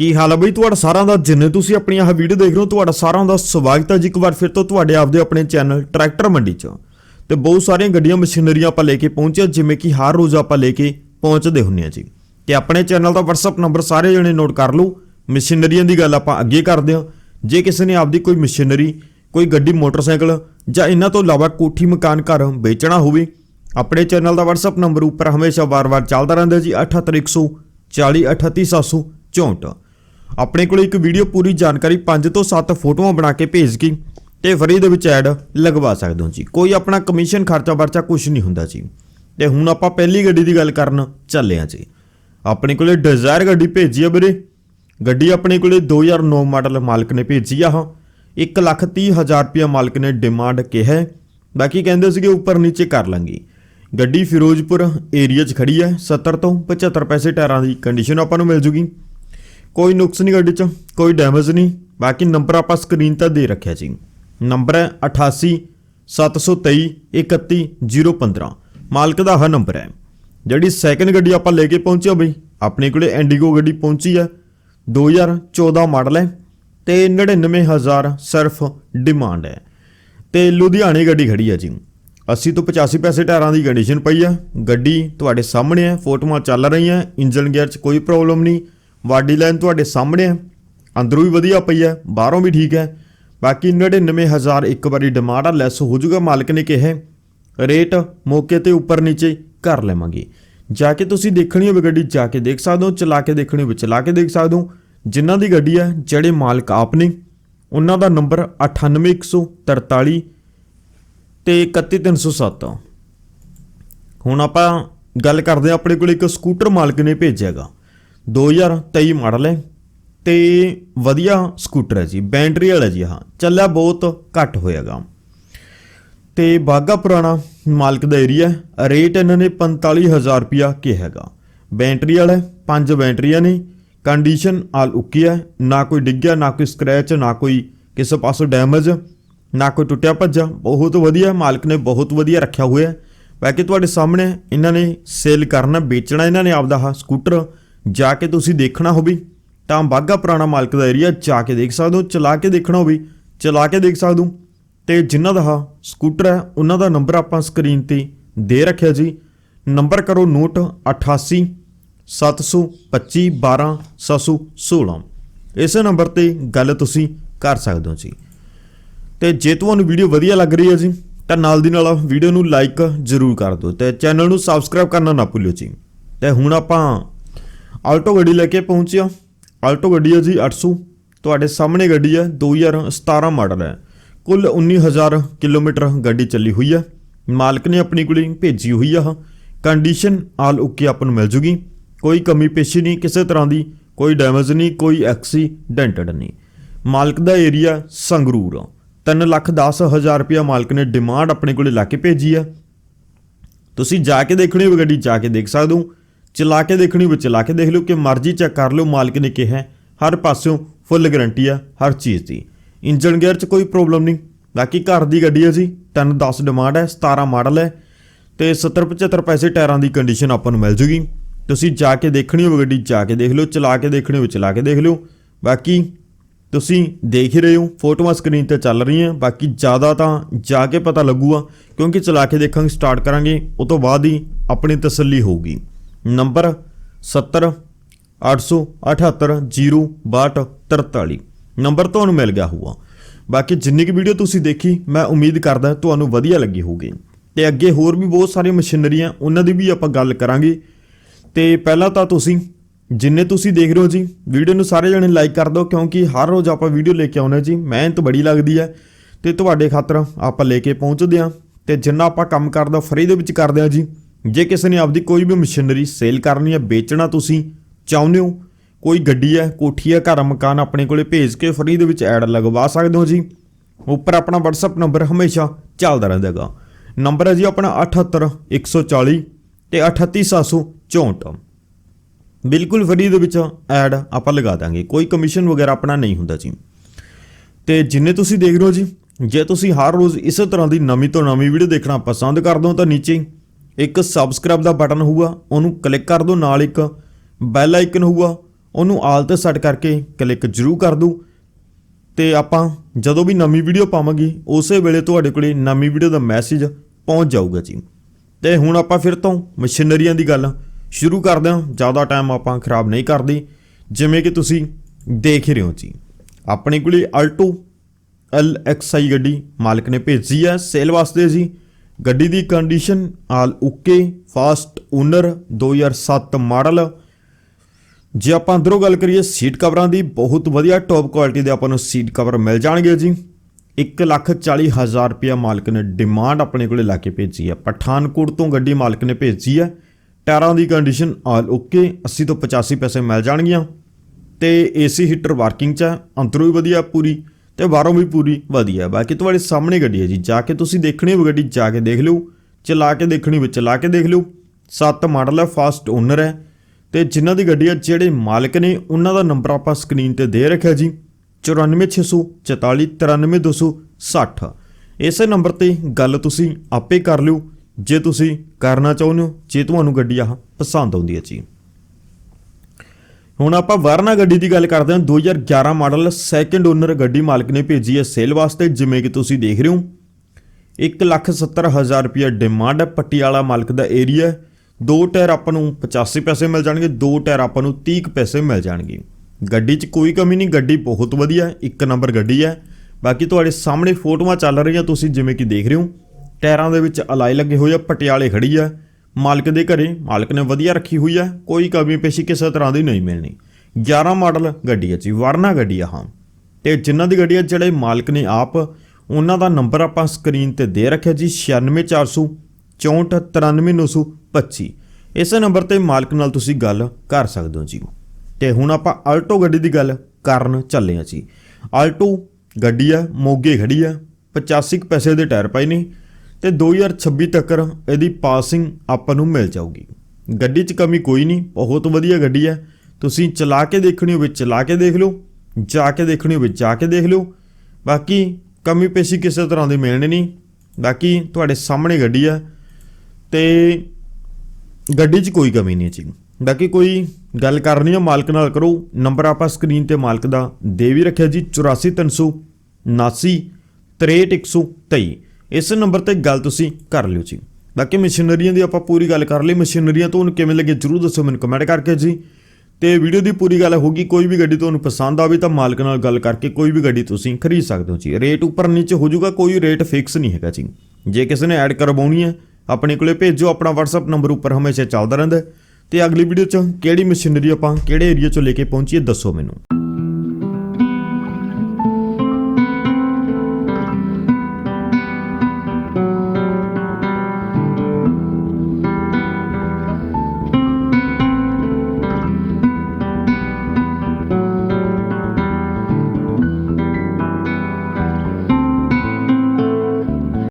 ਕੀ ਹਾਲ ਹੈ ਬਈ? ਤੁਹਾਡਾ ਸਾਰਿਆਂ ਦਾ ਜਿੰਨੇ ਤੁਸੀਂ ਆਪਣੀ ਆਹ ਵੀਡੀਓ ਦੇਖ ਰਹੇ ਹੋ, ਤੁਹਾਡਾ ਸਾਰਿਆਂ ਦਾ ਸਵਾਗਤ ਹੈ ਜੀ। ਇੱਕ ਵਾਰ ਫਿਰ ਤੋਂ ਤੁਹਾਡੇ ਆਪਦੇ ਆਪਣੇ ਚੈਨਲ ਟਰੈਕਟਰ ਮੰਡੀ 'ਚ। ਤੇ ਬਹੁਤ ਸਾਰੀਆਂ ਗੱਡੀਆਂ ਮਸ਼ੀਨਰੀਆਂ ਆਪਾਂ ਲੈ ਕੇ ਪਹੁੰਚਿਆ ਜਿਵੇਂ ਕਿ ਹਰ ਰੋਜ਼ ਆਪਾਂ ਲੈ ਕੇ ਪਹੁੰਚਦੇ ਹੁੰਨੇ ਆ ਜੀ। ਤੇ ਆਪਣੇ ਚੈਨਲ ਦਾ WhatsApp ਨੰਬਰ ਸਾਰੇ ਜਣੇ ਨੋਟ ਕਰ ਲਓ। ਮਸ਼ੀਨਰੀਆਂ ਦੀ ਗੱਲ ਆਪਾਂ ਅੱਗੇ ਕਰਦੇ ਹਾਂ। ਜੇ ਕਿਸੇ ਨੇ ਆਪਦੀ ਕੋਈ ਮਸ਼ੀਨਰੀ ਕੋਈ ਗੱਡੀ, ਮੋਟਰਸਾਈਕਲ ਜਾਂ ਇਹਨਾਂ ਤੋਂ ਇਲਾਵਾ ਕੋਠੀ, ਮਕਾਨ, ਘਰ ਵੇਚਣਾ ਹੋਵੇ, ਆਪਣੇ ਚੈਨਲ ਦਾ WhatsApp ਨੰਬਰ ਉੱਪਰ ਹਮੇਸ਼ਾ ਵਾਰ-ਵਾਰ ਚੱਲਦਾ ਰਹਿੰਦਾ ਜੀ। 78140 38764 ਆਪਣੇ ਕੋਲ ਇੱਕ ਵੀਡੀਓ ਪੂਰੀ ਜਾਣਕਾਰੀ 5 ਤੋਂ 7 ਫੋਟੋਆਂ ਬਣਾ ਕੇ ਭੇਜ ਕੇ ਤੇ ਫਰੀ ਦੇ ਵਿੱਚ ਐਡ ਲਗਵਾ ਸਕਦੇ ਹੋ ਜੀ। ਕੋਈ ਆਪਣਾ ਕਮਿਸ਼ਨ ਖਰਚਾ ਵਰਚਾ ਕੁਝ ਨਹੀਂ ਹੁੰਦਾ ਜੀ। ਤੇ ਹੁਣ ਆਪਾਂ ਪਹਿਲੀ ਗੱਡੀ ਦੀ ਗੱਲ ਕਰਨ ਚੱਲੇ ਹਾਂ ਜੀ। ਆਪਣੇ ਕੋਲੇ ਡਿਜ਼ਾਇਰ ਗੱਡੀ ਭੇਜੀ ਆ ਵੀਰੇ। ਗੱਡੀ ਆਪਣੇ ਕੋਲੇ 2009 ਮਾਡਲ ਮਾਲਕ ਨੇ ਭੇਜੀ ਆ 130000 ਰੁਪਇਆ ਮਾਲਕ ਨੇ ਡਿਮਾਂਡ ਕਿਹਾ ਹੈ। ਬਾਕੀ ਕਹਿੰਦੇ ਸੀਗੇ ਉੱਪਰ ਨੀਚੇ ਕਰ ਲਾਂਗੇ। ਗੱਡੀ ਫਿਰੋਜ਼ਪੁਰ ਏਰੀਆ 'ਚ ਖੜੀ ਹੈ। 70 ਤੋਂ 75 ਪੈਸੇ ਟਾਇਰਾਂ ਦੀ ਕੰਡੀਸ਼ਨ ਆਪਾਂ ਨੂੰ ਮਿਲ ਜੂਗੀ। ਕੋਈ ਨੁਕਸ ਨਹੀਂ ਗੱਡੀ 'ਚ, ਕੋਈ ਡੈਮੇਜ ਨਹੀਂ। ਬਾਕੀ ਨੰਬਰ ਆਪਾਂ ਸਕਰੀਨ ਤੇ ਦੇ ਰੱਖਿਆ ਜੀ। ਨੰਬਰ ਹੈ 88 723 31015 ਮਾਲਕ ਦਾ ਹ ਨੰਬਰ ਹੈ। ਜਿਹੜੀ ਸੈਕੰਡ ਗੱਡੀ ਆਪਾਂ ਲੈ ਕੇ ਪਹੁੰਚਿਆ ਬਈ, ਆਪਣੇ ਕੋਲੇ ਐਂਡੀਗੋ ਗੱਡੀ ਪਹੁੰਚੀ ਹੈ। 2014 ਮਾਡਲ ਹੈ ਤੇ 99000 ਸਿਰਫ ਡਿਮਾਂਡ ਹੈ। ਤੇ ਲੁਧਿਆਣੇ ਗੱਡੀ ਖੜੀ ਹੈ ਜੀ। 80 ਤੋਂ 85 ਪੈਸੇ ਟਾਇਰਾਂ ਦੀ ਕੰਡੀਸ਼ਨ ਪਈ ਹੈ। ਗੱਡੀ ਤੁਹਾਡੇ ਸਾਹਮਣੇ ਹੈ, ਫੋਟੋਆਂ ਚੱਲ ਰਹੀਆਂ ਇੰਜਨ ਗੇਅਰ 'ਚ ਕੋਈ ਪ੍ਰੋਬਲਮ ਨਹੀਂ। ਵਾਡੀ ਲਾਈਨ ਤੁਹਾਡੇ ਸਾਹਮਣੇ ਹੈ। ਅੰਦਰੋਂ ਵੀ ਵਧੀਆ ਪਈ ਹੈ, ਬਾਹਰੋਂ ਵੀ ਠੀਕ ਹੈ। ਬਾਕੀ 99000 ਇੱਕ ਵਾਰੀ ਡਿਮਾਂਡ ਆ ਲੈਸ ਹੋ ਜਾਊਗਾ, ਮਾਲਕ ਨੇ ਕਿਹਾ। ਰੇਟ ਮੌਕੇ ਤੇ ਉੱਪਰ ਨੀਚੇ ਕਰ ਲਵਾਂਗੇ। ਜਾ ਕੇ ਤੁਸੀਂ ਦੇਖਣੀ ਹੋਵੇ ਗੱਡੀ, ਜਾ ਕੇ ਦੇਖ ਸਕਦੇ ਹੋ, ਚਲਾ ਕੇ ਦੇਖਣੀ ਹੋਵੇ, ਚਲਾ ਕੇ ਦੇਖ ਸਕਦੇ ਹੋ। ਜਿਨ੍ਹਾਂ ਦੀ ਗੱਡੀ ਹੈ, ਜਿਹੜੇ ਮਾਲਕ ਆਪ ਨੇ, ਉਹਨਾਂ ਦਾ ਨੰਬਰ 98143 ਤੇ 31307 ਹੁਣ ਆਪਾਂ ਗੱਲ ਕਰਦੇ ਹਾਂ, ਆਪਣੇ ਕੋਲ ਇੱਕ ਸਕੂਟਰ ਮਾਲਕ ਨੇ ਭੇਜਿਆਗਾ 2023 ਮਾਡਲ ਹੈ ਤੇ ਵਧੀਆ ਸਕੂਟਰ ਹੈ ਜੀ, ਬੈਟਰੀ ਵਾਲਾ ਜੀ ਹਾਂ ਚੱਲਿਆ ਬਹੁਤ ਘੱਟ ਹੋਇਆਗਾ। ਤੇ ਬਾਗਾ ਪੁਰਾਣਾ ਮਾਲਕ ਦਾ ਏਰੀਆ ਰੇਟ ਇਹਨਾਂ ਨੇ 45000 ਰੁਪਿਆ ਕਿਹਾ ਹੈਗਾ। ਬੈਟਰੀ ਵਾਲਾ ਪੰਜ ਬੈਟਰੀਆਂ ਨੇ, ਕੰਡੀਸ਼ਨ ਆਲ ਓਕੇ ਹੈ, ਨਾ ਕੋਈ ਡਿੱਗਿਆ, ਨਾ ਕੋਈ ਸਕ੍ਰੈਚ, ਨਾ ਕੋਈ ਕਿਸੇ ਪਾਸੋਂ ਡੈਮੇਜ, ਨਾ ਕੋਈ ਟੁੱਟਿਆ ਭੱਜਾ ਬਹੁਤ ਵਧੀਆ ਮਾਲਕ ਨੇ ਬਹੁਤ ਵਧੀਆ ਰੱਖਿਆ ਹੋਇਆ ਹੈ। ਬਾਕੀ ਤੁਹਾਡੇ ਸਾਹਮਣੇ ਇਹਨਾਂ ਨੇ ਸੇਲ ਕਰਨਾ, ਵੇਚਣਾ, ਇਹਨਾਂ ਨੇ ਆਪਦਾ ਆਹ ਸਕੂਟਰ ਜਾ ਕੇ ਤੁਸੀਂ ਦੇਖਣਾ ਹੋਵੇ, ਤਾਂ ਬਾਗਾ ਪੁਰਾਣਾ ਮਾਲਕ ਦਾ ਏਰੀਆ ਜਾ ਕੇ ਦੇਖ ਸਕਦੇ ਹੋ, ਚਲਾ ਕੇ ਦੇਖਣਾ ਹੋਵੇ, ਚਲਾ ਕੇ ਦੇਖ ਸਕਦੇ ਹੋ। ਤੇ ਜਿਨ੍ਹਾਂ ਦਾ ਸਕੂਟਰ ਹੈ, ਉਹਨਾਂ ਦਾ ਨੰਬਰ ਆਪਾਂ ਸਕਰੀਨ ਤੇ ਦੇ ਰੱਖਿਆ ਜੀ। ਨੰਬਰ ਕਰੋ ਨੋਟ 88 725 12 716 ਇਸੇ ਨੰਬਰ ਤੇ ਗੱਲ ਤੁਸੀਂ ਕਰ ਸਕਦੇ ਹੋ ਜੀ। ਤੇ ਜੇ ਤੁਹਾਨੂੰ ਵੀਡੀਓ ਵਧੀਆ ਲੱਗ ਰਹੀ ਹੈ ਜੀ, ਤਾਂ ਨਾਲ ਦੀ ਨਾਲ ਵੀਡੀਓ ਨੂੰ ਲਾਈਕ ਜ਼ਰੂਰ ਕਰ ਦਿਓ ਤੇ ਚੈਨਲ ਨੂੰ ਸਬਸਕ੍ਰਾਈਬ ਕਰਨਾ ਨਾ ਭੁੱਲਿਓ ਜੀ। ਤੇ ਹੁਣ ਆਪਾਂ ਆਲਟੋ ਗੱਡੀ ਲੈ ਕੇ ਪਹੁੰਚਿਆ। ਆਲਟੋ ਗੱਡੀ ਹੈ ਜੀ 800 ਤੁਹਾਡੇ ਸਾਹਮਣੇ ਗੱਡੀ ਹੈ 2017 ਮਾਡਲ ਹੈ। ਕੁੱਲ 19000 ਕਿਲੋਮੀਟਰ ਗੱਡੀ ਚੱਲੀ ਹੋਈ ਹੈ। ਮਾਲਕ ਨੇ ਆਪਣੀ ਕੋਲ ਭੇਜੀ ਹੋਈ ਆ। ਕੰਡੀਸ਼ਨ ਆਲ ਓਕੇ ਆਪਾਂ ਨੂੰ ਮਿਲ ਜੂਗੀ। ਕੋਈ ਕਮੀ ਪੇਸ਼ੀ ਨਹੀਂ, ਕਿਸੇ ਤਰ੍ਹਾਂ ਦੀ ਕੋਈ ਡੈਮੇਜ ਨਹੀਂ, ਕੋਈ ਐਕਸੀਡੈਂਟਡ ਨਹੀਂ। ਮਾਲਕ ਦਾ ਏਰੀਆ ਸੰਗਰੂਰ। ਤਿੰਨ ਲੱਖ ਦਸ ਹਜ਼ਾਰ ਰੁਪਇਆ ਮਾਲਕ ਨੇ ਡਿਮਾਂਡ ਆਪਣੇ ਕੋਲੇ ਲਾ ਕੇ ਭੇਜੀ ਆ। ਤੁਸੀਂ ਜਾ ਕੇ ਦੇਖਣੀ ਹੋਵੇ, ਗੱਡੀ ਜਾ ਕੇ ਦੇਖ ਸਕਦੇ ਹੋ। ਚਲਾ ਕੇ ਦੇਖਣੀ ਵਿੱਚ ਚਲਾ ਕੇ ਦੇਖ ਲਿਓ ਕਿ ਮਰਜ਼ੀ ਚੈੱਕ ਕਰ ਲਿਓ, ਮਾਲਕ ਨੇ ਕਿਹਾ ਹਰ ਪਾਸਿਓਂ ਫੁੱਲ ਗਾਰੰਟੀ ਆ, ਹਰ ਚੀਜ਼ ਦੀ। ਇੰਜਨ ਗੇਅਰ 'ਚ ਕੋਈ ਪ੍ਰੋਬਲਮ ਨਹੀਂ। ਬਾਕੀ ਘਰ ਦੀ ਗੱਡੀ ਹੈ ਜੀ 3 10 ਡਿਮਾਂਡ ਹੈ 17 ਮਾਡਲ ਹੈ ਤੇ 70 75 ਪੈਸੇ ਟਾਇਰਾਂ ਦੀ ਕੰਡੀਸ਼ਨ ਆਪਾਂ ਨੂੰ ਮਿਲ ਜੂਗੀ। ਤੁਸੀਂ ਜਾ ਕੇ ਦੇਖਣੀ ਹੋਵੇ ਗੱਡੀ, ਜਾ ਕੇ ਦੇਖ ਲਿਓ, ਚਲਾ ਕੇ ਦੇਖਣੀ ਹੋਵੇ, ਚਲਾ ਕੇ ਦੇਖ ਲਿਓ। ਬਾਕੀ ਤੁਸੀਂ ਦੇਖ ਹੀ ਰਹੇ ਹੋ, ਫੋਟੋਆਂ ਸਕਰੀਨ ਤੇ ਚੱਲ ਰਹੀਆਂ, ਬਾਕੀ ਜ਼ਿਆਦਾ ਤਾਂ ਜਾ ਕੇ ਪਤਾ ਲੱਗੂਗਾ, ਕਿਉਂਕਿ ਚਲਾ ਕੇ ਦੇਖਾਂਗੇ ਸਟਾਰਟ ਕਰਾਂਗੇ ਉਸ ਤੋਂ ਬਾਅਦ ਹੀ ਆਪਣੀ ਤਸੱਲੀ ਹੋਊਗੀ। ਨੰਬਰ 70 878 062 43 ਨੰਬਰ ਤੁਹਾਨੂੰ ਮਿਲ ਗਿਆ ਹੋਊਗਾ। ਬਾਕੀ ਜਿੰਨੀ ਕੁ ਵੀਡੀਓ ਤੁਸੀਂ ਦੇਖੀ, ਮੈਂ ਉਮੀਦ ਕਰਦਾ ਤੁਹਾਨੂੰ ਵਧੀਆ ਲੱਗੀ ਹੋਊਗੀ। ਤੇ ਅੱਗੇ ਹੋਰ ਵੀ ਬਹੁਤ ਸਾਰੀਆਂ ਮਸ਼ੀਨਰੀਆਂ, ਉਹਨਾਂ ਦੀ ਵੀ ਆਪਾਂ ਗੱਲ ਕਰਾਂਗੇ। ਤੇ ਪਹਿਲਾਂ ਤਾਂ ਤੁਸੀਂ, ਜਿੰਨੇ ਤੁਸੀਂ ਦੇਖ ਰਹੇ ਹੋ ਜੀ, ਵੀਡੀਓ ਨੂੰ ਸਾਰੇ ਜਣੇ ਲਾਈਕ ਕਰ ਦਿਓ, ਕਿਉਂਕਿ ਹਰ ਰੋਜ਼ ਆਪਾਂ ਵੀਡੀਓ ਲੈ ਕੇ ਆਉਂਦੇ ਜੀ, ਮਿਹਨਤ ਬੜੀ ਲੱਗਦੀ ਹੈ। ਤੇ ਤੁਹਾਡੇ ਖਾਤਰ ਆਪਾਂ ਲੈ ਕੇ ਪਹੁੰਚਦੇ ਹਾਂ। ਤੇ ਜਿੰਨਾ ਆਪਾਂ ਕੰਮ ਕਰਦਾ, ਫਰੀ ਦੇ ਵਿੱਚ ਕਰਦੇ ਹਾਂ ਜੀ। ਜੇ ਕਿਸੇ ਨੇ ਆਪਦੀ ਕੋਈ ਵੀ ਮਸ਼ੀਨਰੀ ਸੇਲ ਕਰਨੀ ਹੈ, ਵੇਚਣਾ ਤੁਸੀਂ ਚਾਹੁੰਦੇ ਹੋ, ਕੋਈ ਗੱਡੀ ਹੈ, ਕੋਠੀ ਹੈ, ਘਰ ਮਕਾਨ ਆਪਣੇ ਕੋਲੇ ਭੇਜ ਕੇ ਫਰੀ ਦੇ ਵਿੱਚ ਐਡ ਲਗਵਾ ਸਕਦੇ ਹੋ ਜੀ। ਉੱਪਰ ਆਪਣਾ WhatsApp ਨੰਬਰ ਹਮੇਸ਼ਾ ਚੱਲਦਾ ਰਹਿੰਦਾ ਹੈਗਾ ਨੰਬਰ ਹੈ ਜੀ ਆਪਣਾ 78140 ਤੇ 38764 ਬਿਲਕੁਲ ਫਰੀ ਦੇ ਵਿੱਚ ਐਡ ਆਪਾਂ ਲਗਾ ਦਾਂਗੇ, ਕੋਈ ਕਮਿਸ਼ਨ ਵਗੈਰਾ ਆਪਣਾ ਨਹੀਂ ਹੁੰਦਾ ਜੀ। ਤੇ ਜਿੰਨੇ ਤੁਸੀਂ ਦੇਖ ਰਹੇ ਹੋ ਜੀ, ਜੇ ਤੁਸੀਂ ਹਰ ਰੋਜ਼ ਇਸੇ ਤਰ੍ਹਾਂ ਦੀ ਨਵੀਂ ਤੋਂ ਨਵੀਂ ਵੀਡੀਓ ਦੇਖਣਾ ਪਸੰਦ ਕਰਦੇ ਹੋ ਤਾਂ ਨੀਚੇ ਇੱਕ ਸਬਸਕ੍ਰਾਈਬ ਦਾ ਬਟਨ ਹੋਊਗਾ, ਉਹਨੂੰ ਕਲਿੱਕ ਕਰ ਦਿਓ ਨਾਲ ਇੱਕ ਬੈਲ ਆਈਕਨ ਹੋਊਗਾ, ਉਹਨੂੰ ਆਲ ਤੇ ਸੈੱਟ ਕਰਕੇ ਕਲਿੱਕ ਜ਼ਰੂਰ ਕਰ ਦਿਓ ਤੇ ਆਪਾਂ ਜਦੋਂ ਵੀ ਨਵੀਂ ਵੀਡੀਓ ਪਾਵਾਂਗੇ, ਉਸੇ ਵੇਲੇ ਤੁਹਾਡੇ ਕੋਲੇ ਨਵੀਂ ਵੀਡੀਓ ਦਾ ਮੈਸੇਜ ਪਹੁੰਚ ਜਾਊਗਾ ਜੀ। ਤੇ ਹੁਣ ਆਪਾਂ ਫਿਰ ਤੋਂ ਮਸ਼ੀਨਰੀਆਂ ਦੀ ਗੱਲ ਸ਼ੁਰੂ ਕਰਦੇ ਹਾਂ। ਜ਼ਿਆਦਾ ਟਾਈਮ ਆਪਾਂ ਖਰਾਬ ਨਹੀਂ ਕਰਦੇ, ਜਿਵੇਂ ਕਿ ਤੁਸੀਂ ਦੇਖ ਹੀ ਰਹੇ ਹੋ ਜੀ। ਆਪਣੇ ਕੋਲੇ ਅਲਟੋ ਐੱਲ ਐਕਸ ਆਈ ਗੱਡੀ ਮਾਲਕ ਨੇ ਭੇਜੀ ਹੈ ਸੇਲ ਵਾਸਤੇ ਜੀ। ਗੱਡੀ ਦੀ condition all okay first owner 2007 model ਜੇ ਆਪਾਂ ਅੰਦਰੋਂ ਗੱਲ ਕਰੀਏ ਸੀਟ ਕਵਰਾਂ ਦੀ ਬਹੁਤ ਵਧੀਆ ਟੌਪ ਕੁਆਲਿਟੀ ਦੇ ਆਪਾਂ ਨੂੰ ਸੀਟ ਕਵਰ ਮਿਲ ਜਾਣਗੇ ਜੀ। 140000 ਰੁਪਇਆ ਮਾਲਕ ਨੇ ਡਿਮਾਂਡ ਆਪਣੇ ਕੋਲੇ ਲਾ ਕੇ ਭੇਜੀ ਹੈ। ਪਠਾਨਕੋਟ ਤੋਂ ਗੱਡੀ ਮਾਲਕ ਨੇ ਭੇਜੀ ਹੈ। ਟਾਇਰਾਂ ਦੀ ਕੰਡੀਸ਼ਨ ਆਲ ਓਕੇ 80 ਤੋਂ 85 ਪੈਸੇ ਮਿਲ ਜਾਣਗੀਆਂ। ਤੇ ਏਸੀ ਹੀਟਰ ਵਰਕਿੰਗ ਚ ਹੈ। ਅੰਦਰੋਂ ਵੀ ਵਧੀਆ ਪੂਰੀ। ਤੇ ਬਾਹਰੋਂ ਵੀ ਪੂਰੀ ਵਧੀਆ। ਬਾਕੀ ਤੁਹਾਡੇ ਸਾਹਮਣੇ ਗੱਡੀ ਹੈ ਜੀ। ਜਾ ਕੇ ਤੁਸੀਂ ਦੇਖਣੀ ਹੋਵੇ ਗੱਡੀ, ਜਾ ਕੇ ਦੇਖ ਲਿਓ। ਚਲਾ ਕੇ ਦੇਖਣੀ ਹੋਵੇ ਚਲਾ ਕੇ ਦੇਖ ਲਿਓ। ਸੱਤ ਮਾਡਲ ਹੈ, ਫਾਸਟ ਓਨਰ ਹੈ। ਤੇ ਜਿਨ੍ਹਾਂ ਦੀ ਗੱਡੀ ਹੈ, ਜਿਹੜੇ ਮਾਲਕ ਨੇ, ਉਹਨਾਂ ਦਾ ਨੰਬਰ ਆਪਾਂ ਸਕਰੀਨ ਤੇ ਦੇ ਰੱਖਿਆ ਜੀ। 9460493260 ਇਸੇ ਨੰਬਰ ਤੇ ਗੱਲ ਤੁਸੀਂ ਆਪੇ ਕਰ ਲਿਓ। ਜੇ ਤੁਸੀਂ ਕਰਨਾ ਚਾਹੁੰਦੇ ਹੋ, ਜੇ ਤੁਹਾਨੂੰ ਗੱਡੀ ਆਹ ਪਸੰਦ ਆਉਂਦੀ ਹੈ ਜੀ। ਹੁਣ ਆਪਾਂ ਵਰਨਾ ਗੱਡੀ ਦੀ ਗੱਲ ਕਰਦੇ ਹਾਂ। 2011 ਮਾਡਲ ਸੈਕੰਡ ਓਨਰ ਗੱਡੀ ਮਾਲਕ ਨੇ ਭੇਜੀ ਹੈ ਸੇਲ ਵਾਸਤੇ, ਜਿਵੇਂ ਕਿ ਤੁਸੀਂ ਦੇਖ ਰਹੇ ਹੋ। 170000 ਰੁਪਏ ਡਿਮਾਂਡ ਹੈ। ਪਟਿਆਲਾ ਮਾਲਕ ਦਾ ਏਰੀਆ ਦੋ ਟਾਇਰ ਆਪਾਂ ਨੂੰ 85 ਪੈਸੇ ਮਿਲ ਜਾਣਗੇ। ਦੋ ਟਾਇਰ ਆਪਾਂ ਨੂੰ 30 ਕੁ ਪੈਸੇ ਮਿਲ ਜਾਣਗੇ। ਗੱਡੀ 'ਚ ਕੋਈ ਕਮੀ ਨਹੀਂ। ਗੱਡੀ ਬਹੁਤ ਵਧੀਆ ਇੱਕ ਨੰਬਰ ਗੱਡੀ ਹੈ। ਬਾਕੀ ਤੁਹਾਡੇ ਸਾਹਮਣੇ ਫੋਟੋਆਂ ਚੱਲ ਰਹੀਆਂ। ਤੁਸੀਂ ਜਿਵੇਂ ਕਿ ਦੇਖ ਰਹੇ ਹੋ। ਟਾਇਰਾਂ ਦੇ ਵਿੱਚ ਅਲਾਈ ਲੱਗੇ ਹੋਏ ਆ। ਪਟਿਆਲੇ ਖੜੀ ਆ। ਮਾਲਕ ਦੇ ਘਰੇ, ਮਾਲਕ ਨੇ ਵਧੀਆ ਰੱਖੀ ਹੋਈ ਹੈ, ਕੋਈ ਕਮੀ ਪੇਸ਼ੀ ਕਿਸੇ ਤਰ੍ਹਾਂ ਦੀ ਨਹੀਂ ਮਿਲਣੀ। 11 ਮਾਡਲ ਗੱਡੀ ਹੈ ਜੀ ਵਰਨਾ ਗੱਡੀ ਆ ਹਾਂ। ਤੇ ਜਿਨ੍ਹਾਂ ਦੀ ਗੱਡੀ ਆ ਜਿਹੜੇ ਮਾਲਕ ਨੇ ਆਪ, ਉਹਨਾਂ ਦਾ ਨੰਬਰ ਆਪਾਂ ਸਕਰੀਨ ਤੇ ਦੇ ਰੱਖਿਆ ਜੀ 96400 649325 ਇਸੇ ਨੰਬਰ ਤੇ ਮਾਲਕ ਨਾਲ ਤੁਸੀਂ ਗੱਲ ਕਰ ਸਕਦੇ ਹੋ ਜੀ। ਤੇ ਹੁਣ ਆਪਾਂ ਆਲਟੋ ਗੱਡੀ ਦੀ ਗੱਲ ਕਰਨ ਚੱਲੇ ਹਾਂ ਜੀ। ਆਲਟੋ ਗੱਡੀ ਆ, ਮੋਗੇ ਖੜੀ ਆ 85 ਕੁ ਪੈਸੇ ਦੇ ਟਾਇਰ ਪਏ ਨੇ। ਤੇ 2026 ਤੱਕ ਇਹਦੀ ਪਾਸਿੰਗ ਆਪਾਂ ਨੂੰ ਮਿਲ ਜਾਊਗੀ। ਗੱਡੀ 'ਚ ਕਮੀ ਕੋਈ ਨਹੀਂ, ਬਹੁਤ ਵਧੀਆ ਗੱਡੀ ਹੈ। ਤੁਸੀਂ ਚਲਾ ਕੇ ਦੇਖਣੀ ਹੋਵੇ, ਚਲਾ ਕੇ ਦੇਖ ਲਓ। ਜਾ ਕੇ ਦੇਖਣੀ ਹੋਵੇ, ਜਾ ਕੇ ਦੇਖ ਲਓ। ਬਾਕੀ ਕਮੀ ਪੇਸ਼ੀ ਕਿਸੇ ਤਰ੍ਹਾਂ ਦੀ ਮਿਲਣੀ ਨਹੀਂ। ਬਾਕੀ ਤੁਹਾਡੇ ਸਾਹਮਣੇ ਗੱਡੀ ਆ ਤੇ ਗੱਡੀ 'ਚ ਕੋਈ ਕਮੀ ਨਹੀਂ ਜੀ। ਬਾਕੀ ਕੋਈ ਗੱਲ ਕਰਨੀ ਆ ਮਾਲਕ ਨਾਲ ਕਰੋ। ਨੰਬਰ ਆਪਾਂ ਸਕਰੀਨ ਤੇ ਮਾਲਕ ਦਾ ਦੇ ਵੀ ਰੱਖਿਆ ਜੀ 84379 63123 ਇਸ ਨੰਬਰ ਤੇ ਗੱਲ ਤੁਸੀਂ ਕਰ ਲਿਓ ਜੀ। ਬਾਕੀ ਮਸ਼ੀਨਰੀਆਂ ਦੀ ਆਪਾਂ ਪੂਰੀ ਗੱਲ ਕਰ ਲਈ। ਮਸ਼ੀਨਰੀਆਂ ਤੁਹਾਨੂੰ ਕਿਵੇਂ ਲੱਗੇ ਜਰੂਰ ਦੱਸੋ ਮੈਨੂੰ ਕਮੈਂਟ ਕਰਕੇ ਜੀ। ਤੇ ਵੀਡੀਓ ਦੀ ਪੂਰੀ ਗੱਲ ਹੋਗੀ ਕੋਈ ਵੀ ਗੱਡੀ ਤੁਹਾਨੂੰ ਪਸੰਦ ਆਵੇ ਤਾਂ ਮਾਲਕ ਨਾਲ ਗੱਲ ਕਰਕੇ ਕੋਈ ਵੀ ਗੱਡੀ ਤੁਸੀਂ ਖਰੀਦ ਸਕਦੇ ਹੋ ਜੀ। ਰੇਟ ਉੱਪਰ ਨੀਚੇ ਹੋ ਜਾਊਗਾ, ਕੋਈ ਰੇਟ ਫਿਕਸ ਨਹੀਂ ਹੈਗਾ ਜੀ। ਜੇ ਕਿਸੇ ਨੇ ਐਡ ਕਰਵਾਉਣੀ ਹੈ, ਆਪਣੇ ਕੋਲੇ ਭੇਜੋ ਆਪਣਾ WhatsApp ਨੰਬਰ ਉੱਪਰ ਹਮੇਸ਼ਾ ਚੱਲਦਾ ਰਹਿੰਦਾ ਹੈ। ਤੇ ਅਗਲੀ ਵੀਡੀਓ 'ਚ ਕਿਹੜੀ ਮਸ਼ੀਨਰੀ ਆਪਾਂ, ਕਿਹੜੇ ਏਰੀਆ 'ਚੋਂ ਲੈ ਕੇ ਪਹੁੰਚੀਏ, ਦੱਸੋ ਮੈਨੂੰ।